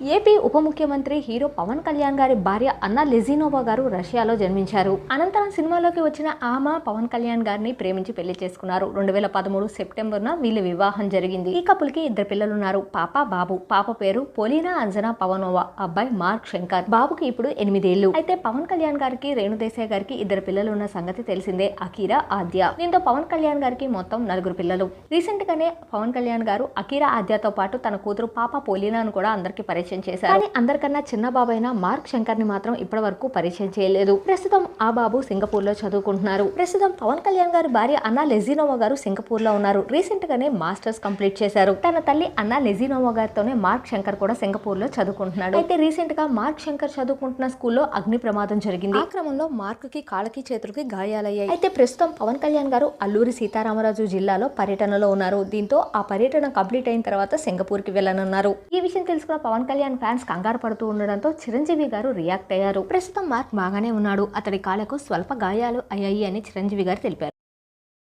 AP ఉప ముఖ్యమంత్రి hero Pawan Kalyan గారి భార్య అన్న లెజినోవా గారు రష్యాలో జన్మించారు. అనంతరం సినిమాలోకి వచ్చిన ఆమె పవన్ కళ్యాణ్ గారిని ప్రేమించి పెళ్ళి చేసుకున్నారు. రెండు వేల పదమూడు సెప్టెంబర్న వీళ్ళ వివాహం జరిగింది. ఈ కపుల్కి ఇద్దరు పిల్లలున్నారు. పాప బాబు పాప పేరు పోలీనా అంజనా పవనోవా అబ్బాయి మార్క్ శంకర్. బాబుకి ఇప్పుడు ఎనిమిదేళ్ళు అయితే పవన్ కళ్యాణ్ గారికి రేణుదేశాయ్ గారికి ఇద్దరు పిల్లలు ఉన్న సంగతి తెలిసిందే అకీరా ఆద్య. దీంతో పవన్ కళ్యాణ్ గారికి మొత్తం నలుగురు పిల్లలు. రీసెంట్ గానే పవన్ కళ్యాణ్ గారు అకీరా ఆద్యతో పాటు తన కూతురు పాప పోలీనాను కూడా అందరికీ పరిచయం చేశారు. కానీ అందరికన్నా చిన్న బాబైన మార్క్ శంకర్ని మాత్రం ఇప్పటి వరకు పరిచయం చేయలేదు. ప్రస్తుతం ఆ బాబు సింగపూర్లో చదువుకుంటున్నారు. ప్రస్తుతం పవన్ కళ్యాణ్ గారి భార్య అన్నా లెజినోవా గారు సింగపూర్లో ఉన్నారు. రీసెంట్ గానే మాస్టర్స్ కంప్లీట్ చేశారు. తన తల్లి అన్నా లెజినోవా గారితోనే మార్క్ శంకర్ కూడా సింగపూర్లో చదువుకుంటున్నాడు. అయితే రీసెంట్గా మార్క్ శంకర్ చదువుకుంటున్న స్కూల్లో అగ్ని ప్రమాదం జరిగింది. ఆ క్రమంలో మార్క్కి కాళ్ళకి చేతులకి గాయాలయ్యాయి. అయితే ప్రస్తుతం పవన్ కళ్యాణ్ గారు అల్లూరి సీతారామరాజు జిల్లాలో పర్యటనలో ఉన్నారు. దీంతో ఆ పర్యటన కంప్లీట్ అయిన తర్వాత సింగపూర్కి వెళ్ళనున్నారు. ఈ విషయం తెలుసుకున్న పవన్ కళ్యాణ్ ఫ్యాన్స్ కంగారు పడుతూ ఉండడంతో చిరంజీవి గారు రియాక్ట్ అయ్యారు. ప్రస్తుతం మార్క్ బాగానే ఉన్నాడు. అతడి కాళ్ళకు స్వల్ప గాయాలు అయ్యాయి అని చిరంజీవి గారు తెలిపారు.